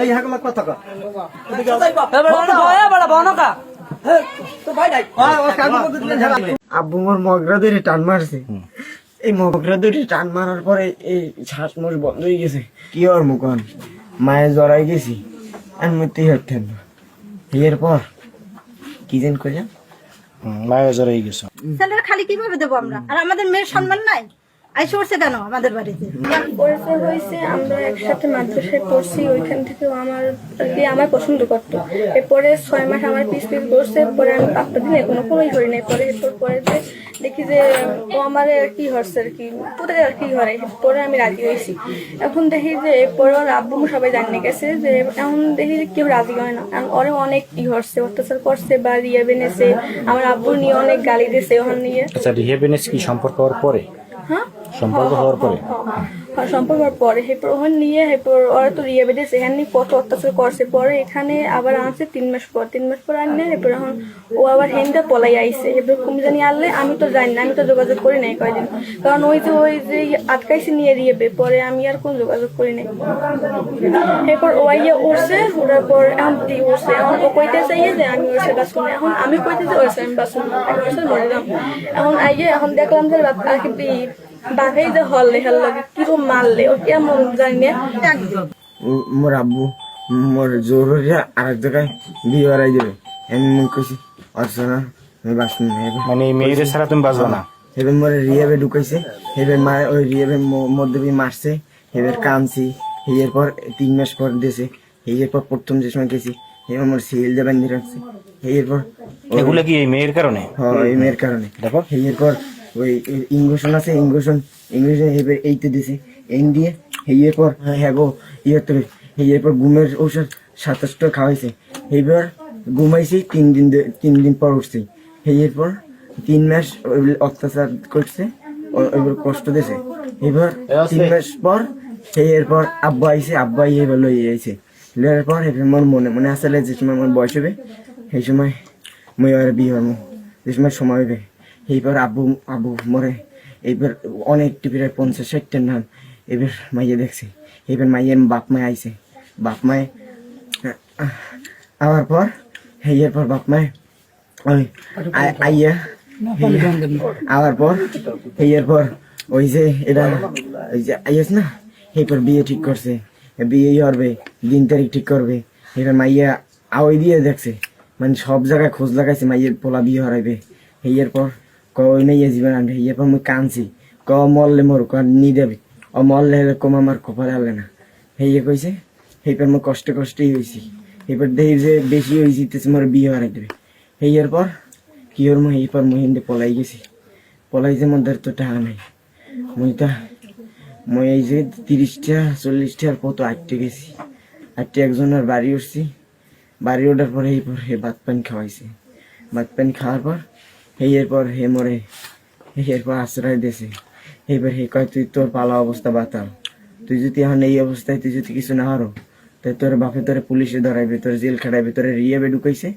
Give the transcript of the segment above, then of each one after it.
এই হাকলা আব্বু মোর মগরা ধরে টান মারছে এই মগরা ধরে টান মারার পরে এই শ্বাস মোষ বন্ধ হয়ে গেছে। কি ওর মুখন মায়ে জড়াই গেছি আর মধ্যেই হতেন না। এরপর কি যেন করলাম মায়া জড়াই গেছো। খালি কীভাবে দেবো আমরা? আর আমাদের মেয়ের সম্মান নাই? আইসে কেন আমাদের বাড়িতে? পরিচয় হয়েছে আমরা একসাথে মাদ্রাসায় পড়ছি ওইখান থেকেও আমার আমার পছন্দ করতো। এরপরে ছয় মাস আমার পিস পিস করছে পরে আমি পাঁচটা দিন এখনও কোনোই করি নাই। পরে এরপর পরে যে দেখি যে ও আমার আর কি হচ্ছে আর কি পুরে আর কি হয় পরে আমি রাজি হয়েছি। এখন দেখি যে পরে ওর আব্বু সবাই জানিয়ে গেছে যে এখন দেখি যে কেউ রাজি হয় না। কারণ ওরে অনেক ই হচ্ছে অত্যাচার করছে বা রিয়া বেনেছে আমার আব্বু নিয়ে অনেক গালি দিয়েছে ওখান নিয়ে আচ্ছা রিহেবেনেস কি সম্পর্ক হওয়ার পরে? হ্যাঁ? সম্পর্ক হওয়ার পরে? হ্যাঁ, সম্পর্ক পরে ওখানে নিয়ে ওরা তো রিয়ে এখানে কত অত্যাচার করছে। পরে এখানে আবার আনছে তিন মাস পর। তিন মাস পর আনলে এখন ও আবার হেন্দা পলাই আইছে। এরপর কুমি জানি আনলে আমি তো জানি না, আমি তো যোগাযোগ করি নাই কয়দিন। কারণ ওই যে ওই যে আটকাইছে নিয়ে রিয়েবে পরে আমি আর কোন যোগাযোগ করি নাই। এরপর ও আইয়া উঠছে ওঠার পর এখন দি উঠছে এখন ও কইতে চাইয়ে যে আমি ওর বাঁচবো না। এখন আমি কইতে যে ওর আমি বাঁচবো না। আমি ওর সাথে মরে এখন আইয়ে এখন দেখলাম যে বাঘেই যে হল লাগে মারলে? ও কেমন জানি মোর আব্বু মোর জোর হয়ে আর এক জায়গায় বিয়ে দেবে। অর্চনা না। মানে মেয়েদের ছাড়া তুমি বাঁচবে না? এবার মোর রিয়াবে ঢুকাইছে। এবার মা ওই রিয়াবে মধ্যে মারছে। এবার কানছি এর পর তিন মাস পর দিয়েছে। এর পর প্রথম যে সময় গেছি এবার মোর সিএল দিয়ে বান্ধি রাখছে। এরপর এগুলো কি এই মেয়ের কারণে? হ্যাঁ এই মেয়ের কারণে। দেখো। এরপর ওই ইংরেশন আছে ইংরেশন ইংরেশন এবার এইতে দিছে। এন দিয়ে এর পর হ্যাঁ গো ইয়ে তো এরপর ঘুমের ঔষধ সাতাশটা খাওয়াইছে। এইবার ঘুমাইছি তিন দিন তিন দিন পর উঠছি। এরপর তিন মাস অত্যাচার করছে এবার কষ্ট দিয়েছে এবার তিন মাস পর এরপর আব্বা আইছে আব্বা এবার লই আইছে। লওয়ার পর এবার মোর মনে মনে আসলে যে সময় আমার বয়স হবে সেই সময় মই আর বিয়ে হব যে সময় সময় হবে। এইবার আব্বু আব্বু মরে। এইবার অনেক প্রায় পঞ্চাশ ষাটটার নাম। এবার মাইয়ে দেখছে। এবার মাইয়ে বাপ মায় আইছে। বাপ মায় আবার পর এর পর বাপ মায় আইয়া আবার পর এর পর ওই যে এটা ওই যে আইয়াস না এরপর বিয়ে ঠিক করছে। বিয়ে করবে দিন তারিখ ঠিক করবে। এবার মাইয়া আওয়াই দিয়ে দেখছে। মানে সব জায়গায় খোঁজ লাগাইছে মাইয়ের পোলা বিয়ে হরাইবে। এর পর ক ওই নাইয়া জীবন আনবে এর পর মুই কানছি। ক মরলে মর ক নি দেবে। ও মরলে হলে কম আমার কপালে আলে না। হেয়ে কইছে এইবার মই কষ্টে কষ্টেই হয়েছি এবার দেখি যে বেশি হয়েছি তো তোমার বিয়ে হারাই দেবে। এর পর, কি ওর মই এরপর মই হিন্দে পলাই গেছি। পলাই যে মধ্যে তো টাকা নাই। মই তা, মই এই যে তিরিশটা চল্লিশটার কত আটটে গেছি। আটটে একজনের বাড়ি উঠছি। বাড়ি ওঠার পরে এই পর হে ভাত পানি খাওয়াইছে। ভাত পানি খাওয়ার পর এই এরপর হে মরে এরপর আশ্রয় দিয়েছে। এবার হে কয়, তুই তোর পালা অবস্থা বাতাল। তুই যদি এখন এই অবস্থায় তুই যদি কিছু না হারো তাই তোর বাপে তোরে পুলিশে ধরাইবে, তোর জেল খাটাইবে, তোরে রিয়াবে ঢুকাইছে।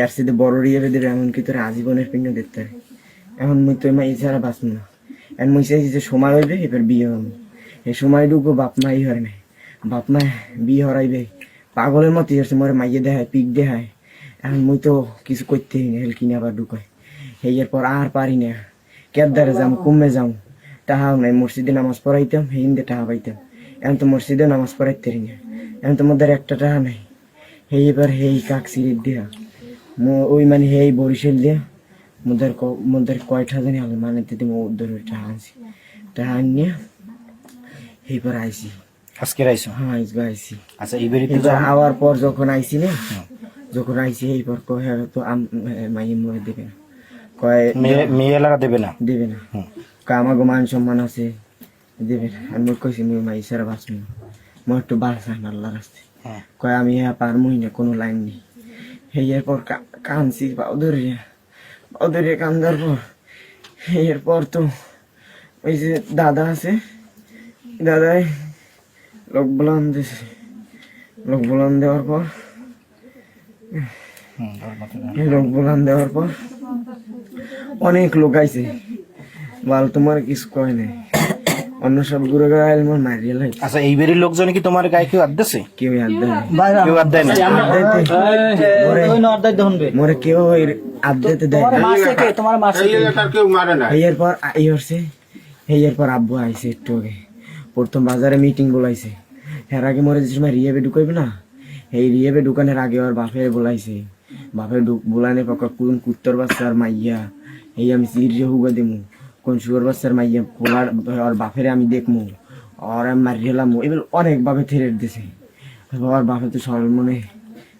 এর সাথে বড় রিয়াবে দেবে, এমনকি তোর আজীবনের পিণ্ড দেখতে। এখন মুই তো মা এছাড়া বাঁচব না। এখন মুই চাইছি যে সময় হইবে, এবার বিয়ে হবে। এই সময়টুকু বাপ মাই হয় নাই। বাপ মা বিয়ে হরাইবে। পাগলের মতো মোর মাইয়ে দেখায়, পিক দেখায়। এখন মুই তো কিছু করতে হেল কিনে আবার ঢুকায়। এই এরপর আর পারি না। কেদারে যাম কুমে যাম। টাহাও নাই মসজিদে নামাজ পড়াইতাম হিন্দে টাহা পাইতাম। এখন তো মসজিদে নামাজ পড়াইতে পারি না। এখন তো মধ্যে একটা টাহা নাই। এই এবার হেই কাক সিরিপ দিয়া মো- ওই মানে হেই বরিশাল দিয়া মোদের মোদের কয়টা জানি আলো মানে দিদি মো উদ্ধার টাহা আনছি। টাহা আনিয়া এইবার আইসি আজকে রাইছো হ্যাঁ আইসবা আইসি আচ্ছা এই বাড়িতে এবার আওয়ার পর যখন আইসি না যখন আইসি এইবার কয় তো আম- মাইয়ে মরে দেবে না। কয় মেয়ে মেয়ে এলাকা দেবে না? দেবে না। আমার মান সম্মান আছে দেবে না। আমি কইছি মুই মাই সারা বাঁচব না। মই একটু বাঁচান আল্লাহ হ্যাঁ। কয় আমি হ্যাঁ পারমই না কোনো লাইন নেই। এই এরপর কানছি বাউদরিয়া বাউদরিয়া কান্দার পর এরপর তো ওই যে দাদা আছে দাদাই লোক বলান দিছে। লোক বলান দেওয়ার পর লোক বলান দেওয়ার পর অনেক লোক আইছে। বাল তোমার কিছু কয় নাই? অন্য সব ঘুরে ঘুরে আইল মোর মারিয়ে লাই আচ্ছা এই লোকজন কি তোমার গায়ে কেউ আদাছে কেউ না। কেউ আদ দেয় না মোরে- মোরে কেউ আবদাতে দেয় না তোমার মাসে এর পর এই হচ্ছে এর পর আব্বু আইছে একটু আগে। প্রথম বাজারে মিটিং বলাইছে। এর আগে মরে যে সময় রিয়াবে ঢুকাইবে না এই রিয়াবে ঢুকানোর আগে ওর বাপে বলাইছে। বাপে বলানে পকা কোন কুত্তর বাচ্চার মাইয়া? এই আমি সিরিয়ে হুগা দেমু। কোন শুয়ার বাচ্চার মাইয়া? পোলার ওর বাপেরে আমি দেখমু। আর আমি মারি হেলাম এবার অনেক ভাবে থ্রেট দিছে। ওর বাপে তো সরল মনে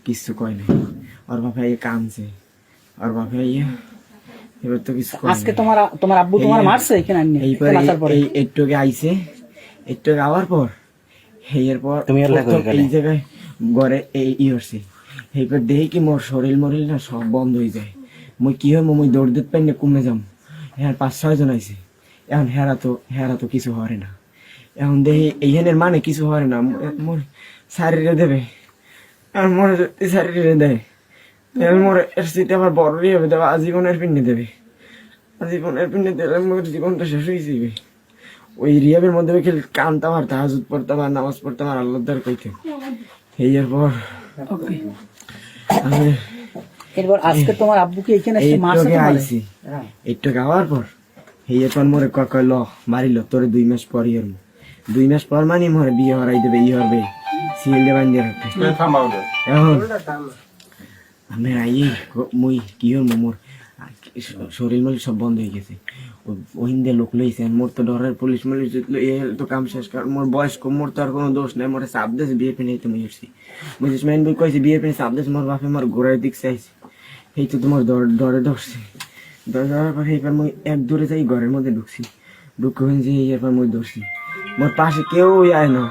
কিচ্ছু কয় নাই। ওর বাপে এই কামছে ওর বাপে ইয়ে এবার তো কিছু আজকে। তোমার তোমার আব্বু তোমার এই- মারছে এখানে পরে এই একটু আইছে। একটু আওয়ার পর এই এরপর তুমি। এই জায়গায় ঘরে এই ই হচ্ছে। এইবার দেখি কি মোর শরীর মরিল না সব বন্ধ হয়ে যায়। মুই কি হয়, মুই দৌড় দিতে পারি না কমে যাম? হ্যাঁ পাঁচ, ছয় জন আইছে এখন হেরা তো হেরা তো কিছু হরে না। এখন দেখি এইখানের মানে কিছু হরে না। মোর- শারীরে দেবে। আর মোর শারীরে দেয় মোর এর সিটে আমার বড়ই হবে দেবে আজীবনের পিন্ডি দেবে। জীবনের পিনে দিলে মোর জীবনটা শেষ হয়ে যাবে ওই রিয়াবের মধ্যে খেলে কানতাম আর তাহাজুদ পড়তাম আর নামাজ পড়তাম আর আল্লাহদার কইতে এই আমি এরপর আজকে তোমার আব্বুকে এখানে এই এসে মারছে তোমারে আইছি। একটু টকে পর এই এরপর মোরে ক কয় ল মারিল তোরে দুই মাস পর ইয়ের দুই মাস পর মানে মোরে বিয়ে হরাই দেবে ই হবে সিএল দিয়ে বান্ধে রাখতে এখন আমি আই মুই কি হল মোর? শরীর মল সব বন্ধ হয়ে গেছে। ওহিন্দে লোক লইছে মোর তো ডরের পুলিশ মুলিশ এ তো কাম শেষ কারণ মোর বয়স কম মোর তো আর কোনো দোষ নাই, মোরে চাপ দিয়েছে বিয়ে পেনে তো মুই উঠছি। বুঝিস মেন বই কইছে, বিয়ে পেনে চাপ দিয়েছে মোর বাপে মোর ঘোরার দিক চাইছে। এই তো তোমার ডর ধরছে। ডরে ধরার পর এইবার মুই এক দূরে যাই ঘরের মধ্যে ঢুকছি। ঢুকে যে এরপর মুই ধরছি। মোর পাশে কেউ আয় না।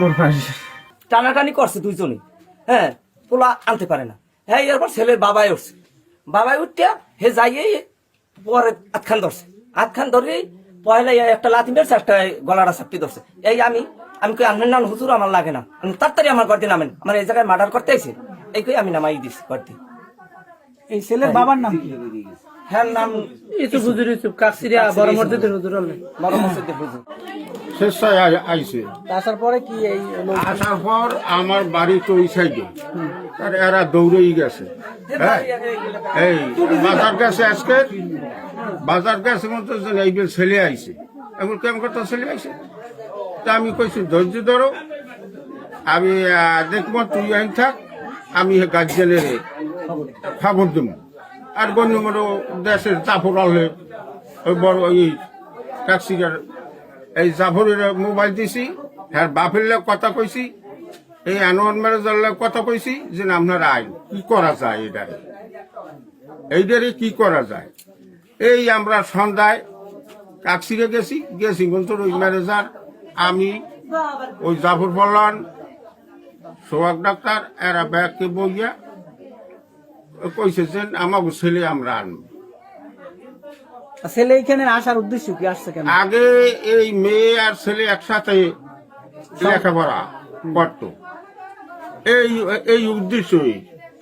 মোর পাশে টানাটানি করছে দুইজনই। হ্যাঁ পোলা আনতে পারে না। হ্যাঁ এরপর ছেলের বাবাই উঠছে। বাবাই উঠতে হে যাইয়ে পরে আতখান ধরছে। আতখান ধরে পয়লা একটা লাথি মেরছে একটা গলাটা চাপটি ধরছে। এই আমি আমি কই আনবেন না হুজুর আমার লাগে না। আমি তাড়াতাড়ি আমার করতে নামেন। আমার এই জায়গায় মার্ডার করতে আইছে। এই কই আমি নামাই দিছি করতে এই ছেলের বাবার নাম কি? হ্যাঁ নাম ইউসুফ হুজুর ইউসুফ কাকসিরিয়া বড় মসজিদের হুজুর বড় মসজিদে হুজুর। স্বেচ্ছায় আই- আইছে। আসার পরে কি এই আসার পর আমার বাড়ি তো ওই সাইডে। আর এরা দৌড়েই গেছে। হ্যাঁ? এই বাজার গেছে আজকে। বাজার গেছে মতো এইবার ছেলে আইছে। এখন কেমন কথা ছেলে আইছে? তা আমি কইছি ধৈর্য ধরো। আমি দেখব তুই আইন থাক। আমি গার্জেনের খবর দেব আর গণ্যমান্য দেশের চাপড় আনলে ওই বড় ওই ট্যাক্সিটার এই জাফরের মোবাইল দিছি হ্যাঁ বাপের লোক কথা কইছি, এই আনোয়ার ম্যানেজার লোক কথা কইছি যে আপনার আইন, কি করা যায় এটারে এইটারে কি করা যায়? এই আমরা সন্ধ্যায় কাকসিরে গেছি গেছি কিন্তু ওই ম্যানেজার, আমি, ওই জাফর ফলান সোহাগ ডাক্তার, এরা ব্যাগকে বইয়া কইছে যে আমাকে ছেলে আমরা আনব। ছেলে এখানে আসার উদ্দেশ্য কি? আসছে কেন? আগে এই মেয়ে আর ছেলে একসাথে লেখাপড়া করতো। এই এই উদ্দেশ্যই।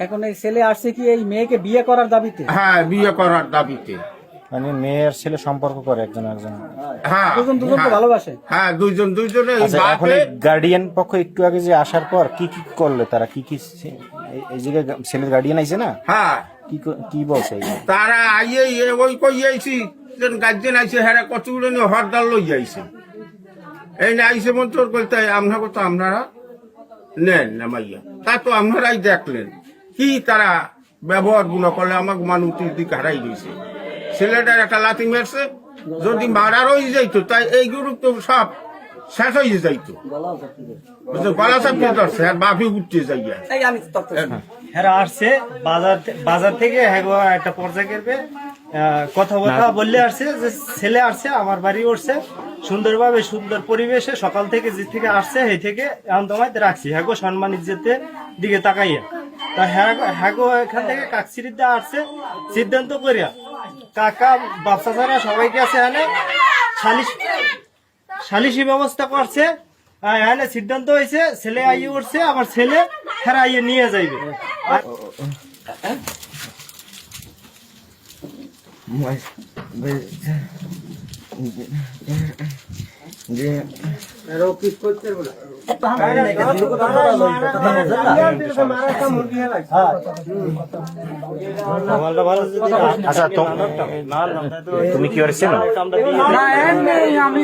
এখন এই ছেলে আসছে কি এই মেয়েকে বিয়ে করার দাবিতে? হ্যাঁ বিয়ে করার দাবিতে। মানে মেয়ের ছেলে সম্পর্ক করে একজন একজন হ্যাঁ দুজন দুজনকে হ্যাঁ। ভালোবাসে। হ্যাঁ দুইজন দুইজনে আচ্ছা এখন গার্ডিয়ান পক্ষ একটু আগে যে আসার পর কি কি করলে তারা? কি কি এই জায়গায় ছেলের গার্ডিয়ান আইছে না? হ্যাঁ। কি ক- বলছে তারা আইয়ে এ ওই কই আইছি যেন গার্জেন আইছে হ্যাঁ কতগুলো নিয়ে হরদাল লই যাইছে এই না আইসে মন্তর বলতে আপনাকে তো আপনারা নেন না মাইয়া। তা তো আপনারাই দেখলেন। কি তারা ব্যবহারগুলো করলে আমাকে মানুষের দিকে হারাই দিয়েছে। ছেলেটার একটা লাথি মেরছে যদি মারার হয়ে যাইতো তাই এইগুলো তো সব শেষ হয়ে যাইতো? গলা চাপিয়ে ধরছে আর বাপি উঠতে যাইয়া। হ্যাঁ আসছে বাজার বাজার থেকে হ্যাঁ একটা পর্যায়ে করবে কথা কথা বললে আসছে যে ছেলে আসছে আমার বাড়ি উঠছে। সুন্দরভাবে সুন্দর পরিবেশে সকাল থেকে যে থেকে আসছে সেই থেকে এখন তোমায় রাখছি। হ্যাঁ গো সম্মান ইজ্জতের দিকে তাকাইয়া। তা হ্যাঁ হ্যাঁ গো এখান থেকে কাকসিরিতে আসছে সিদ্ধান্ত করিয়া। কাকা বাচ্চা ছাড়া সবাইকে আছে এনে সালিশ সালিশি ব্যবস্থা করছে। এখানে সিদ্ধান্ত হয়েছে ছেলে আইয়ে উঠছে আমার ছেলে ফেরা আইয়ে নিয়ে যাইবে। আর যে আচ্ছা তুমি কি করেছিল না আমি